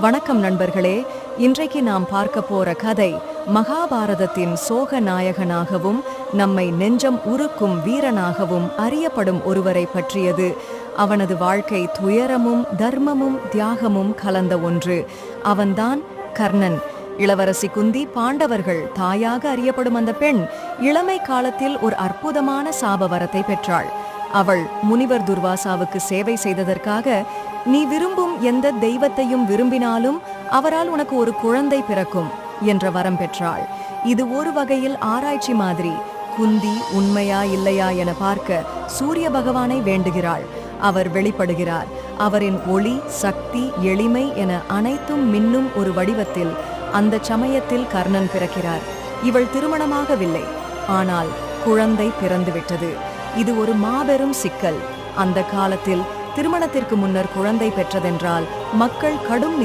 வணக்கம் நண்பர்களே இன்றைக்கு நாம் பார்க்க போற கதை மகாபாரதத்தின் சோக நாயகனாகவும் நம்மை நெஞ்சம் உருக்கும் வீரனாகவும் அறியப்படும் ஒருவரை பற்றியது. அவனது வாழ்க்கை துயரமும் தர்மமும் தியாகமும் கலந்த ஒன்று. அவன்தான் கர்ணன். இளவரசி குந்தி பாண்டவர்கள் தாயாக அறியப்படும் அந்த பெண் இளமை காலத்தில் ஒரு அற்புதமான சாபவரத்தை பெற்றாள். அவள் முனிவர் துர்வாசாவுக்கு சேவை செய்ததற்காக நீ விரும்பும் எந்த தெய்வத்தையும் விரும்பினாலும் அவரால் உனக்கு ஒரு குழந்தை பிறக்கும் என்ற வரம் பெற்றாள். இது ஒரு வகையில் ஆராய்ச்சி மாதிரி. குந்தி உண்மையா இல்லையா என பார்க்க சூரிய பகவானை வேண்டுகிறாள். அவர் வெளிப்படுகிறார். அவரின் ஒளி சக்தி எளிமை என அனைத்தும் மின்னும் ஒரு வடிவத்தில் அந்த சமயத்தில் கர்ணன் பிறக்கிறார். இவள் திருமணமாகவில்லை. ஆனால் குழந்தை பிறந்துவிட்டது. இது ஒரு மாபெரும் சிக்கல். அந்த காலத்தில் திருமணத்திற்கு முன்னர் குழந்தை பெற்றதென்றால் மக்கள் கடும்